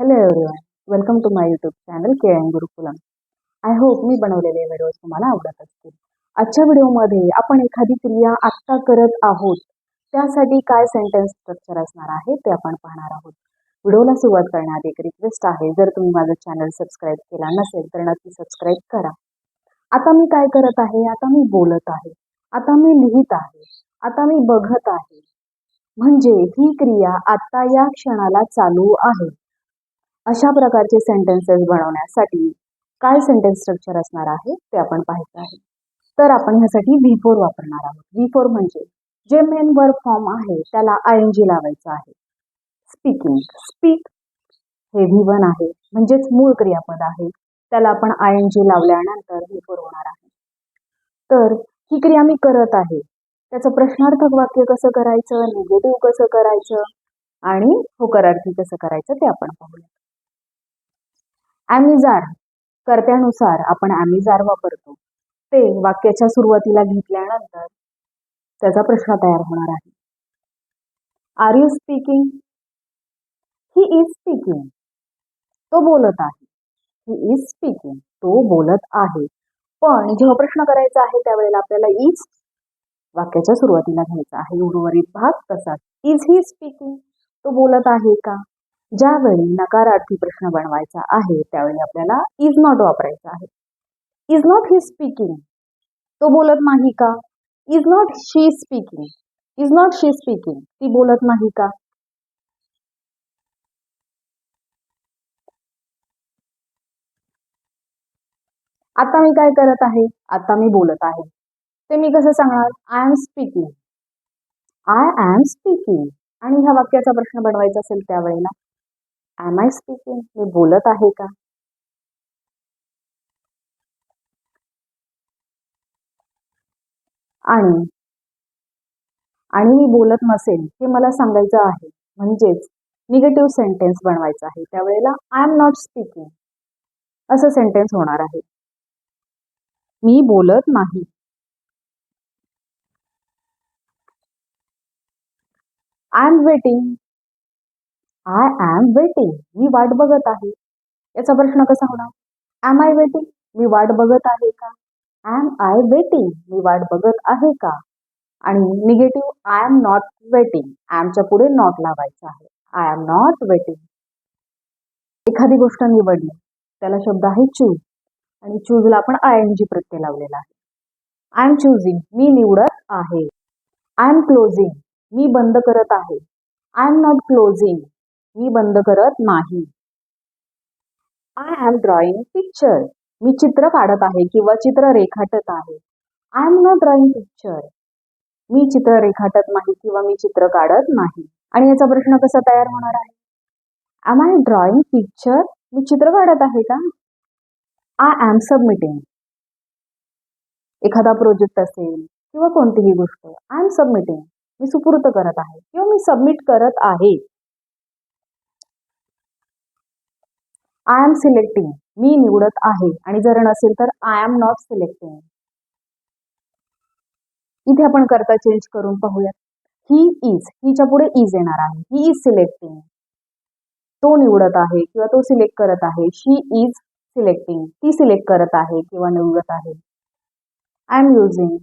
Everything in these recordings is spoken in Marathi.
Hello everyone welcome to my YouTube channel K M Gurukulam I hope मी बनवलेले व्हिडिओज तुम्हाला आवडत असतील. आजच्या व्हिडिओमध्ये आपण एखादी क्रिया आत्ता करत आहोत. त्यासाठी काय सेंटेन्स स्ट्रक्चर असणार आहे ते आपण पाहणार आहोत. व्हिडिओला सुरुवात करण्याआधी एक रिक्वेस्ट आहे. जर तुम्ही माझं चॅनल सबस्क्राईब केला नसेल तर नक्की सबस्क्राईब करा. आता मी काय करत आहे? आता मी बोलत आहे. आता मी लिहित आहे. आता मी बघत आहे. म्हणजे ही क्रिया आता या क्षणाला चालू आहे. अशा प्रकारचे सेंटेन्सेस बनवण्यासाठी काय सेंटेन्स स्ट्रक्चर असणार आहे ते आपण पाहायचं आहे. तर आपण ह्यासाठी व्ही फोर वापरणार आहोत. व्ही फोर म्हणजे जे मेन वर्ब फॉर्म आहे त्याला आय एन जी लावायचं आहे. स्पीकिंग स्पीक हे व्ही वन आहे. म्हणजेच मूळ क्रियापद आहे. त्याला आपण आय एन जी लावल्यानंतर व्ही फोर होणार आहे. तर ही क्रिया मी करत आहे. त्याचं प्रश्नार्थक वाक्य कसं करायचं? निगेटिव्ह कसं करायचं? आणि होकारार्थी कसं करायचं? ते आपण पाहूया. ॲमिजार कर्त्यानुसार आपण ॲमिजार वापरतो. ते वाक्याच्या सुरुवातीला घेतल्यानंतर त्याचा प्रश्न तयार होणार आहे. Are you speaking he is speaking तो बोलत आहे. ही इज स्पीकिंग तो बोलत आहे. पण जेव्हा प्रश्न करायचा आहे त्यावेळेला आपल्याला इज वाक्याच्या सुरुवातीला घ्यायचा आहे. उर्वरित भाग तसाच. इज ही स्पीकिंग तो बोलत आहे का? ज्यावेळी नकारार्थी प्रश्न बनवायचा आहे त्यावेळी आपल्याला इज नॉट वापरायचा आहे. इज नॉट ही स्पीकिंग तो बोलत नाही का? Is not she speaking is not she speaking ती बोलत नाही का? आता मी काय करत आहे? आता मी बोलत आहे. ते मी कसं सांगणार? I am speaking I am speaking आणि ह्या वाक्याचा प्रश्न बनवायचा असेल त्यावेळेला एम आय स्पीकिंग मी बोलत आहे का? आणि आणि मी बोलत नसेल हे मला सांगायचं आहे. म्हणजेच निगेटिव्ह सेंटेन्स बनवायचा आहे. त्यावेळेला आय एम नॉट स्पीकिंग असं सेंटेन्स होणार आहे. मी बोलत नाही. I am waiting I am waiting मी वाट बघत आहे. याचा प्रश्न कसा होणार? एम आय वेटिंग मी वाट बघत आहे का? एम आय वेटिंग मी वाट बघत आहे का? आणि negative I am not waiting ॲमच्या पुढे नॉट लावायचं आहे. आय एम नॉट वेटिंग एखादी गोष्ट निवडली. त्याला शब्द आहे चूज आणि चूजला आपण आय एन जी प्रत्यय लावलेला आहे. आय एम चूजिंग मी निवडत आहे. आय एम क्लोजिंग मी बंद करत आहे. आय एम नॉट क्लोजिंग मी बंद करत नाही. आय एम ड्रॉइंग पिक्चर मी चित्र काढत आहे किंवा चित्र रेखाटत आहे. I am not drawing picture मी चित्र रेखाटत नाही किंवा मी चित्र काढत नाही. आणि याचा प्रश्न कसा तयार होणार आहे? एम आय ड्रॉइंग पिक्चर मी चित्र काढत आहे का? आय एम सबमिटिंग एखादा प्रोजेक्ट असेल किंवा कोणतीही गोष्ट आय एम सबमिटिंग मी सुपूर्त करत आहे किंवा मी सबमिट करत आहे. आय एम सिलेक्टिंग मी निवडत आहे. आणि जर नसेल तर आय एम नॉट सिलेक्टिंग इथे आपण करता चेंज करून पाहूयात. ही इज हिच्या पुढे इज येणार आहे. ही इज सिलेक्टिंग तो निवडत आहे किंवा तो सिलेक्ट करत आहे. शी इज सिलेक्टिंग ती सिलेक्ट करत आहे किंवा निवडत आहे. I am using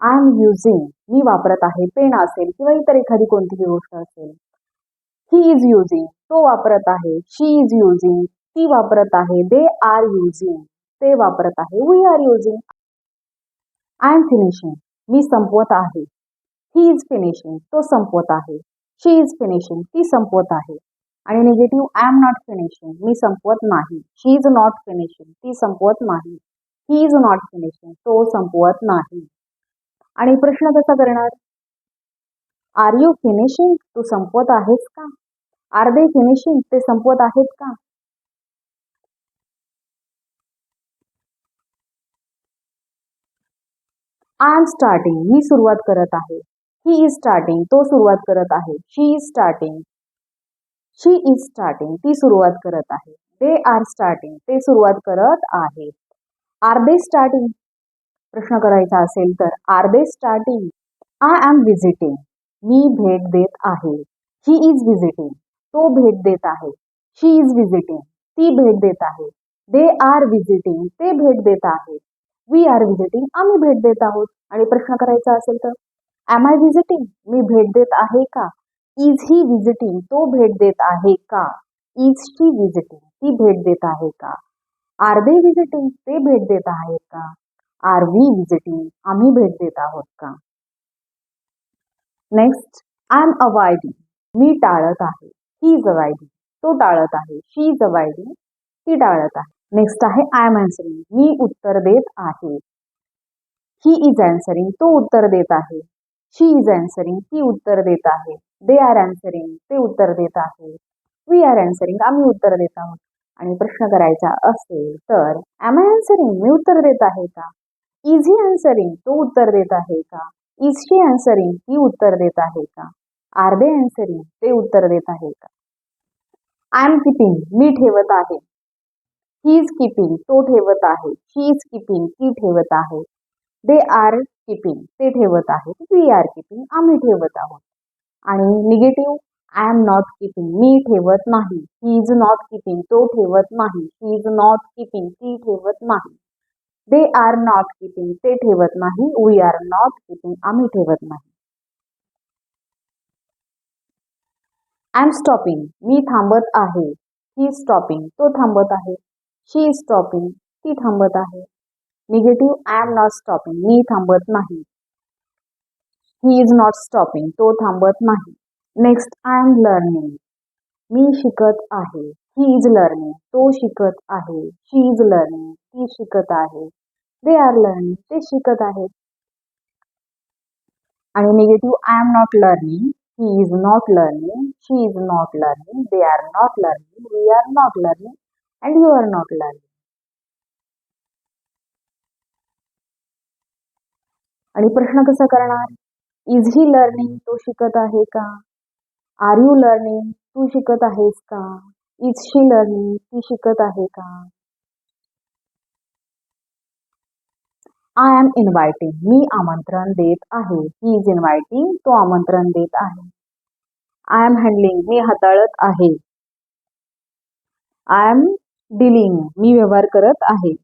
I am using मी वापरत आहे. पेन असेल किंवा इतर एखादी कोणतीही गोष्ट असेल. ही इज युझिंग तो वापरत आहे. शी इज युझिंग ती वापरत आहे. दे आर युझिंग ते वापरत आहे. We are using I am finishing मी संपवत आहे. ही इज फिनिशिंग तो संपवत आहे. शी इज फिनिशिंग ती संपवत आहे. आणि negative I am not finishing मी संपवत नाही. शी इज नॉट फिनिशिंग ती संपवत नाही. ही इज नॉट फिनिशिंग तो संपवत नाही. आणि प्रश्न कसा करणार? आर यू फिनिशिंग तू संपवत आहेस का? आर दे फिनिशिंग ते संपवत आहेत का? आय एम स्टार्टिंग मी सुरुवात करत आहे. ही इज स्टार्टिंग तो सुरुवात करत आहे. She is starting she is starting ती सुरुवात करत आहे. दे आर स्टार्टिंग ते सुरुवात करत आहेत आर दे स्टार्टिंग प्रश्न करायचा असेल तर are they starting I am visiting मी भेट देत आहे ही इज विजिटिंग तो भेट देत आहे शी इज व्हिजिटिंग ती भेट देत आहे दे आर व्हिजिटिंग ते भेट देत आहेत वी आर व्हिजिटिंग आम्ही भेट देत आहोत आणि प्रश्न करायचा असेल तर एम आय व्हिजिटिंग मी भेट देत आहे का इज ही व्हिजिटिंग तो भेट देत आहे का इज शी व्हिजिटिंग ती भेट देत आहे का आर दे व्हिजिटिंग ते भेट देत आहेत का आर वी व्हिजिटिंग आम्ही भेट देत आहोत का नेक्स्ट आय एम अवॉइडिंग मी टाळत आहे. ही इज अवॉइडिंग तो टाळत आहे. शी इज अवॉइडिंग ती टाळत आहे. नेक्स्ट आहे आय एम अँसरिंग मी उत्तर देत आहे. ही इज अँसरिंग तो उत्तर देत आहे. शी इज अँसरिंग ती उत्तर देत आहे. दे आर अँसरिंग ते उत्तर देत आहे. वी आर अँसरिंग आम्ही उत्तर देत आहोत. आणि प्रश्न करायचा असेल तर एम आय अँसरिंग मी उत्तर देत आहे का? इझी ही अँसरिंग तो उत्तर देत आहे का? इज शी अँसरिंग ती उत्तर देत आहे का? आर दे अँसरिंग ते उत्तर देत आहे का? आय एम किपिंग मी ठेवत आहे. ही इज किपिंग तो ठेवत आहे. शी इज किपिंग ती ठेवत आहे. दे आर किपिंग ते ठेवत आहेत वी आर किपिंग आम्ही ठेवत आहोत. आणि negative I am not keeping मी ठेवत नाही. ही इज नॉट किपिंग तो ठेवत नाही. ही इज नॉट किपिंग ती ठेवत नाही. दे आर नॉट किपिंग ते ठेवत नाही. वी आर नॉट किपिंग आम्ही ठेवत नाही. आय एम स्टॉपिंग मी थांबत आहे. ही स्टॉपिंग तो थांबत आहे. शी इज स्टॉपिंग ती थांबत आहे. Negative I am not stopping मी थांबत नाही. ही इज नॉट स्टॉपिंग तो थांबत नाही. नेक्स्ट आय एम लर्निंग मी शिकत आहे. ही इज लर्निंग तो शिकत आहे. शी इज लर्निंग ती शिकत आहे दे आर लर्निंग ते शिकत आहेत. आणि negative I am not learning he is not learning she is not learning they are not learning we are not learning and you are not learning आणि प्रश्न कसा करणार? इज ही लर्निंग तो शिकत आहे का? आर यू लर्निंग तू शिकत आहेस का? इज शी लर्निंग ती शिकत आहे का? आय एम इन्व्हायटिंग मी आमंत्रण देत आहे. ही इज इन्व्हायटिंग तो आमंत्रण देत आहे. आय एम हँडलिंग मी हाताळत आहे. आय एम डिलिंग मी व्यवहार करत आहे.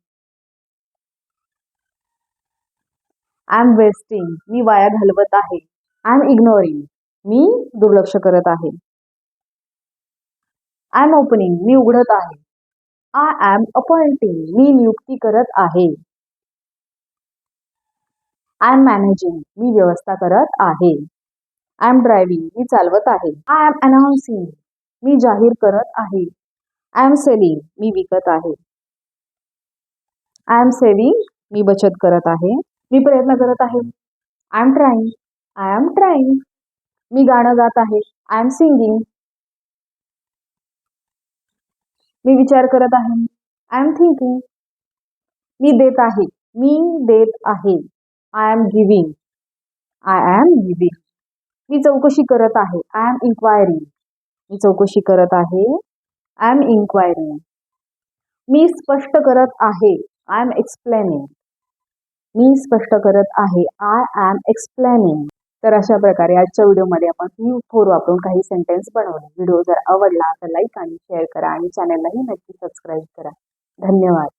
आय एम वेस्टिंग मी वाया घालवत आहे. आय एम इग्नोरिंग मी दुर्लक्ष करत आहे. आय एम ओपनिंग मी उघडत आहे. आय एम अपॉइंटिंग मी नियुक्ती करत आहे. आय एम मॅनेजिंग मी व्यवस्था करत आहे. आय एम ड्रायव्हिंग मी चालवत आहे. आय एम अनाउन्सिंग मी जाहीर करत आहे. आय एम सेलिंग मी विकत आहे. आय एम सेविंग मी बचत करत आहे. मी प्रयत्न करत आहे. I am trying I am trying मी गाणं गात आहे. आय एम सिंगिंग मी विचार करत आहे. आय एम थिंकिंग मी देत आहे. मी देत आहे. I am giving I am giving मी चौकशी करत आहे. आय एम इन्क्वायरिंग मी चौकशी करत आहे. आय एम इन्क्वायरिंग मी स्पष्ट करत आहे. आय एम एक्सप्लेनिंग मी स्पष्ट करत आहे. आय एम एक्सप्लेनिंग तर अशा प्रकारे आजच्या व्हिडिओमध्ये आपण यू फोर वापरून काही सेंटेन्स बनवले. व्हिडिओ जर आवडला तर लाईक आणि शेअर करा आणि चॅनललाही नक्की सबस्क्राईब करा. धन्यवाद.